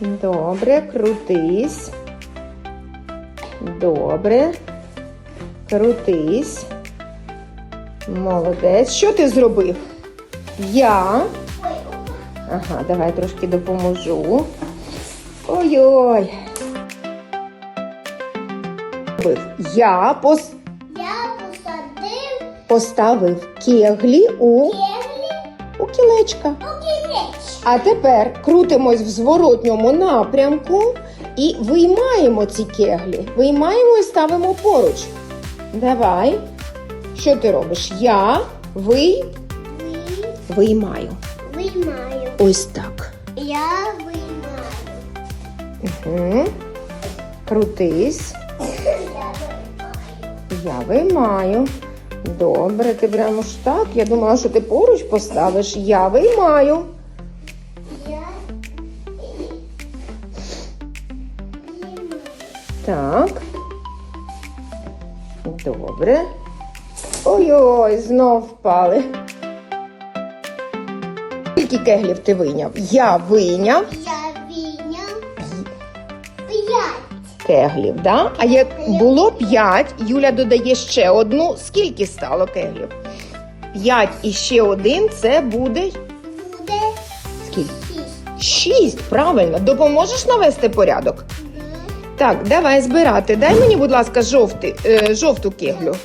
Добре, крутись. Добре. Крутись. Молодець. Що ти зробив? Я. Ага, давай трошки допоможу. Ой-ой. Я пос... Я посадив поставив кеглі у, кеглі у кілечка. А тепер крутимось в зворотньому напрямку і виймаємо ці кеглі. Виймаємо і ставимо поруч. Давай. Що ти робиш? Я вий... Ви виймаю. виймаю. Ось так. Я виймаю. Угу. Крутись. Я виймаю. Я виймаю. Добре, ти прямо ж так. Я думала, що ти поруч поставиш. Я виймаю. Я Так. Добре. Ой-ой, знов впали. Скільки кеглів ти вийняв? Я вийняв Я кеглів, да? А як було п'ять, Юля додає ще одну. Скільки стало кеглів? П'ять і ще один це буде Буде скільки? шість. Шість. Правильно. Допоможеш навести порядок? Так, давай збирати. Дай мені, будь ласка, жовтий, е, жовту кеглю.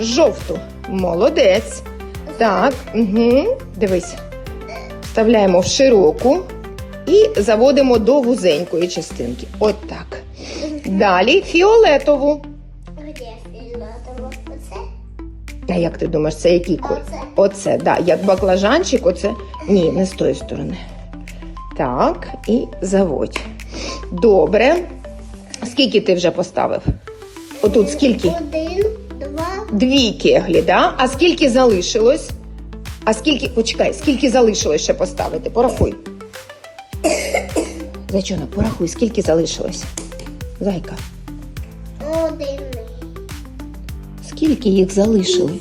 Жовту. Молодець. Так, угу. дивись. Вставляємо в широку і заводимо до вузенької частинки. От так. Далі фіолетову. Де фіолетово? Оце? А як ти думаєш, це який колір? Оце. Оце, да, як баклажанчик, оце. Ні, не з тої сторони. Так, і заводь. Добре. Скільки ти вже поставив? Отут скільки? Один, два, Дві кеглі, да? А скільки залишилось? А скільки, почекай, скільки залишилось ще поставити? Порахуй. Зайчона, порахуй, скільки залишилось? Зайка, один. скільки їх залишили?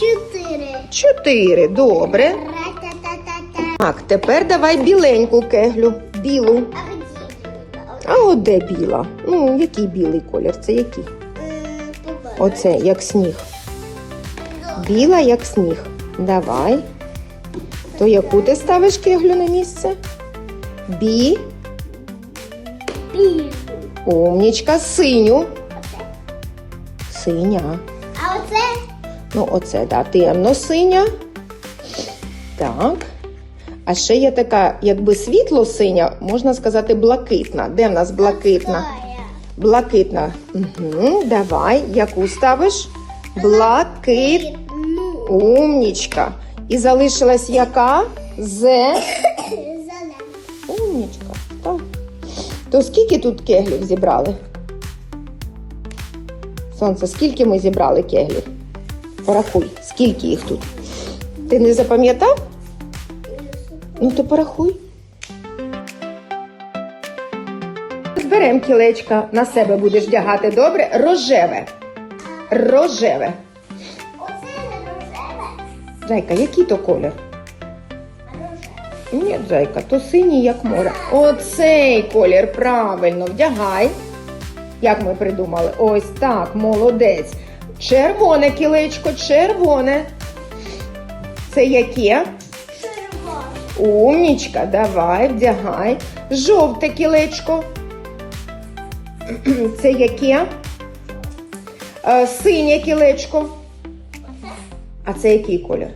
Чотири. Чотири, добре. Так, тепер давай біленьку кеглю. Білу. А от де біла? Ну, який білий колір? Це який? Оце, як сніг. Біла, як сніг. Давай. То яку ти ставиш кеглю на місце? Бі. Білу. Умнічка, синю. Синя. А оце Ну, оце, да, темно синя. Так. А ще є така, якби світло синя, можна сказати, блакитна. Де в нас блакитна? Блакитна. Угу, давай, яку ставиш? Блакит. Умнічка. І залишилась яка? Зе. То скільки тут кеглів зібрали? Сонце, скільки ми зібрали кеглів? Порахуй, скільки їх тут? Ти не запам'ятав? Ну то порахуй. Зберемо кілечка, на себе будеш вдягати добре. Рожеве. Рожеве. Оце не рожеве. Зайка, який то колір? Ні, зайка, то синій, як море. Оцей колір, правильно, вдягай. Як ми придумали? Ось так, молодець. Червоне кілечко, червоне. Це яке? Червоне. Умнічка, давай, вдягай. Жовте кілечко. Це яке? Е, Синє кілечко. А це який колір?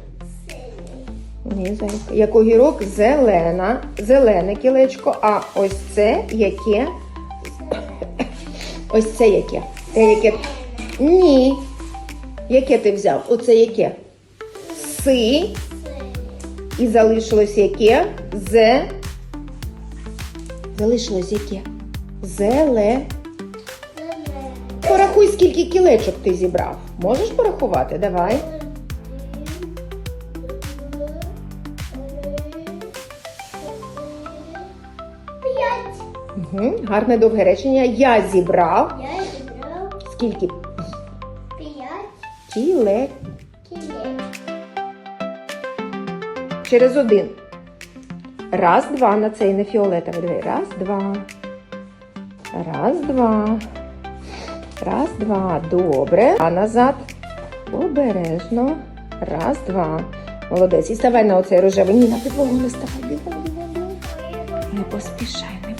Синій. Як огірок зелена, зелене кілечко, а ось це яке? Ось це яке? Те яке? Ні. Яке ти взяв? Оце яке? Си. І залишилось яке? Зе. Залишилось яке? Зеле. Порахуй, скільки кілечок ти зібрав. Можеш порахувати? Давай. Угу. Гарне довге речення. Я зібрав. Я зібрав Скільки п'ять Раз, два на цей не фіолетовий. Диви. Раз, два. Раз, два. Раз, два. Добре. А назад. Обережно. Раз, два. Молодець. І ставай на оцей рожевий. Ні, на підлогу не ставай. Не поспішай.